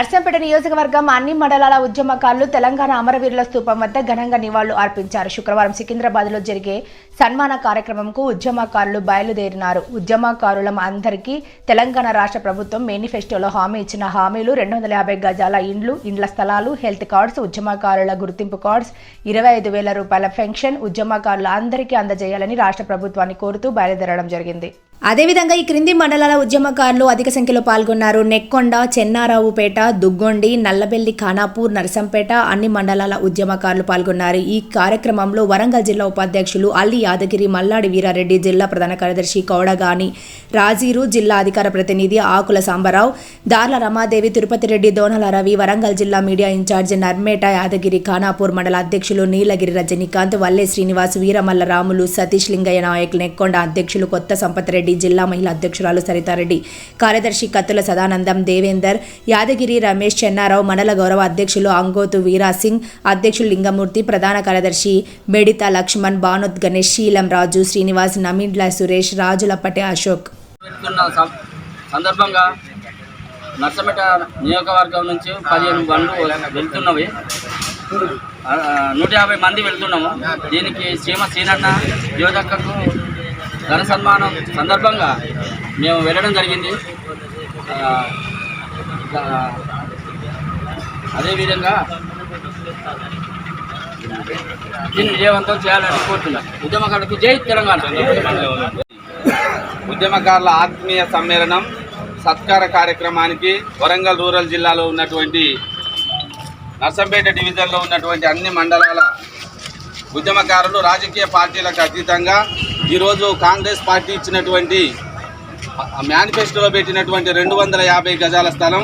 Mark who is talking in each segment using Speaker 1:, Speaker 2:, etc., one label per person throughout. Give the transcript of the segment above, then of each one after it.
Speaker 1: నర్సంపేట నియోజకవర్గం అన్ని మండలాల ఉద్యమకారులు తెలంగాణ అమరవీరుల స్థూపం వద్ద ఘనంగా నివాళులు అర్పించారు. శుక్రవారం సికింద్రాబాద్లో జరిగే సన్మాన కార్యక్రమంకు ఉద్యమకారులు బయలుదేరినారు. ఉద్యమకారుల అందరికీ తెలంగాణ రాష్ట్ర ప్రభుత్వం మేనిఫెస్టోలో హామీ ఇచ్చిన హామీలు రెండు వందల యాభై గజాల ఇండ్లు ఇండ్ల స్థలాలు హెల్త్ కార్డ్స్ ఉద్యమకారుల గుర్తింపు కార్డ్స్ ఇరవై ఐదు వేల రూపాయల పెన్షన్ ఉద్యమకారుల అందరికీ అందజేయాలని రాష్ట్ర ప్రభుత్వాన్ని కోరుతూ బయలుదేరడం జరిగింది. అదేవిధంగా ఈ క్రింది మండలాల ఉద్యమకారులు అధిక సంఖ్యలో పాల్గొన్నారు. నెక్కొండ చెన్నారావుపేట దుగ్గొండి నల్లబెల్లి ఖానాపూర్ నరసంపేట అన్ని మండలాల ఉద్యమకారులు పాల్గొన్నారు. ఈ కార్యక్రమంలో వరంగల్ జిల్లా ఉపాధ్యక్షులు అల్లి యాదగిరి మల్లాడి వీరారెడ్డి జిల్లా ప్రధాన కార్యదర్శి కౌడగాని రాజీరు జిల్లా అధికార ప్రతినిధి ఆకుల సాంబరావు దార్ల రమాదేవి తిరుపతి రెడ్డి దోనల రవి వరంగల్ జిల్లా మీడియా ఇన్ఛార్జి నర్మేట యాదగిరి ఖానాపూర్ మండల అధ్యక్షులు నీలగిరి రజనీకాంత్ వల్లే శ్రీనివాస్ వీరమల్ల రాములు సతీష్ లింగయ్య నాయకులు నెక్కొండ అధ్యక్షులు కొత్త సంపత్ రెడ్డి రెడ్డి జిల్లా మహిళా అధ్యక్షురాలు సరితారెడ్డి కార్యదర్శి కత్తుల సదానందం దేవేందర్ యాదగిరి రమేష్ చెన్నారావు మండల గౌరవ అధ్యక్షులు అంగోతు వీరాసింగ్ అధ్యక్షులు లింగమూర్తి ప్రధాన కార్యదర్శి బెడిత లక్ష్మణ్ బానోత్ గణేష్ శీలం రాజు శ్రీనివాస్ నమీండ్ల సురేష్ రాజులపటే అశోక్.
Speaker 2: సందర్భంగా నర్సమెట నియోజకవర్గం నుంచి పదిహేను బండ్లు వెళ్తున్నవి. నూట యాభై మంది వెళ్తున్నాము. దీనికి సీమ సీనన్న యువతకు ధన సన్మానం సందర్భంగా మేము వెళ్ళడం జరిగింది. అదేవిధంగా దీన్ని విజయవంతం చేయాలని కోరుతున్నాం. ఉద్యమకారులకు జై తెలంగాణ.
Speaker 3: ఉద్యమకారుల ఆత్మీయ సమ్మేళనం సత్కార కార్యక్రమానికి వరంగల్ రూరల్ జిల్లాలో ఉన్నటువంటి నర్సంపేట డివిజన్లో ఉన్నటువంటి అన్ని మండలాల ఉద్యమకారులు రాజకీయ పార్టీలకు అతీతంగా ఈరోజు కాంగ్రెస్ పార్టీ ఇచ్చినటువంటి మేనిఫెస్టోలో పెట్టినటువంటి రెండు వందల యాభై గజాల స్థలం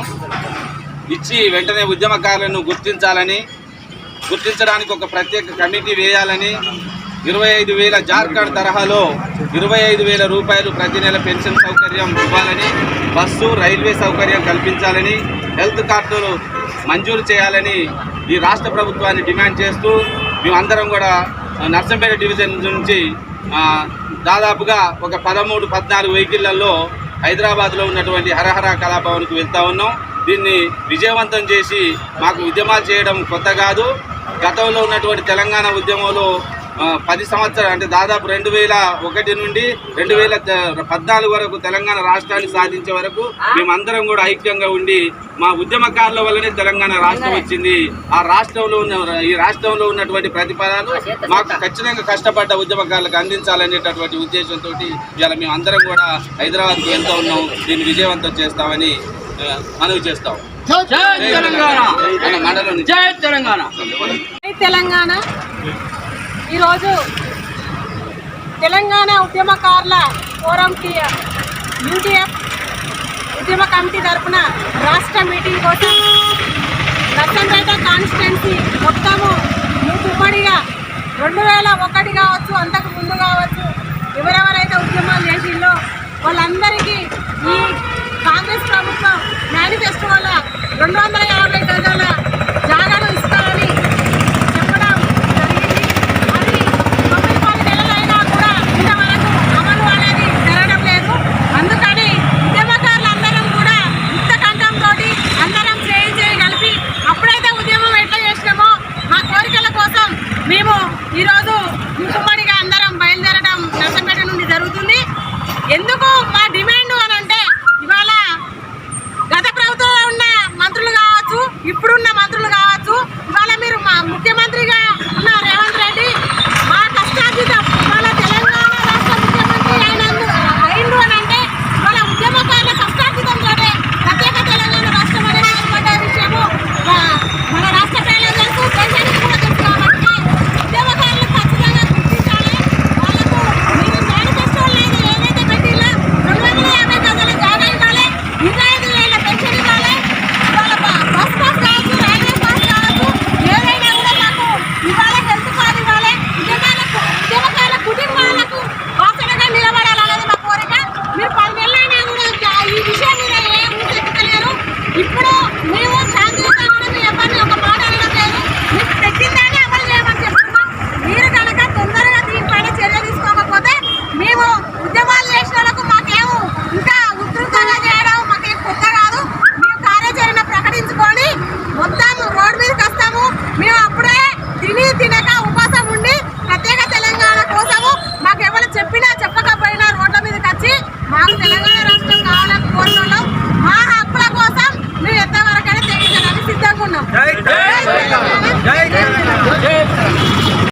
Speaker 3: ఇచ్చి వెంటనే ఉద్యమకారులను గుర్తించాలని గుర్తించడానికి ఒక ప్రత్యేక కమిటీ వేయాలని ఇరవై ఐదు వేల జార్ఖండ్ తరహాలో ఇరవై ఐదు వేల రూపాయలు ప్రతి నెల పెన్షన్ సౌకర్యం ఇవ్వాలని బస్సు రైల్వే సౌకర్యం కల్పించాలని హెల్త్ కార్డులు మంజూరు చేయాలని ఈ రాష్ట్ర ప్రభుత్వాన్ని డిమాండ్ చేస్తూ మేమందరం కూడా నర్సంపేట డివిజన్ నుంచి దాదాపుగా ఒక పదమూడు పద్నాలుగు వెహికల్లలో హైదరాబాద్లో ఉన్నటువంటి హరహర కళాభవన్కు వెళ్తా ఉన్నాం. దీన్ని విజయవంతం చేసి మాకు ఉద్యమాలు చేయడం కొత్త కాదు. గతంలో ఉన్నటువంటి తెలంగాణ ఉద్యమంలో పది సంవత్సరాలు అంటే దాదాపు రెండు వేల ఒకటి నుండి రెండు వేల పద్నాలుగు వరకు తెలంగాణ రాష్ట్రాన్ని సాధించే వరకు మేమందరం కూడా ఐక్యంగా ఉండి మా ఉద్యమకారుల వల్లనే తెలంగాణ రాష్ట్రం వచ్చింది. ఆ రాష్ట్రంలో ఉన్న ఈ రాష్ట్రంలో ఉన్నటువంటి ప్రతిఫలాలు మాకు ఖచ్చితంగా కష్టపడ్డ ఉద్యమకారులకు అందించాలనేటటువంటి ఉద్దేశంతో ఇవాళ మేము అందరం కూడా హైదరాబాద్కి వెళ్తూ ఉన్నాం. దీన్ని విజయవంతం చేస్తామని మనవి చేస్తాం.
Speaker 2: జై తెలంగాణ.
Speaker 4: ఈరోజు తెలంగాణ ఉద్యమకారుల ఫోరంకి యూటీఎఫ్ ఉద్యమ కమిటీ తరఫున రాష్ట్ర మీటింగ్ కోసం నర్సంపేట కాన్స్టిట్యున్సీ మొత్తము ఉమ్మడిగా రెండు వేల ఒకటి కావచ్చు అంతకు ముందు కావచ్చు మా డిమాండ్ అని అంటే ఇవాళ గత ప్రభుత్వంలో ఉన్న మంత్రులు కావచ్చు ఇప్పుడున్న మంత్రులు కావచ్చు ఇవాళ మీరు మా ముఖ్యమంత్రిగా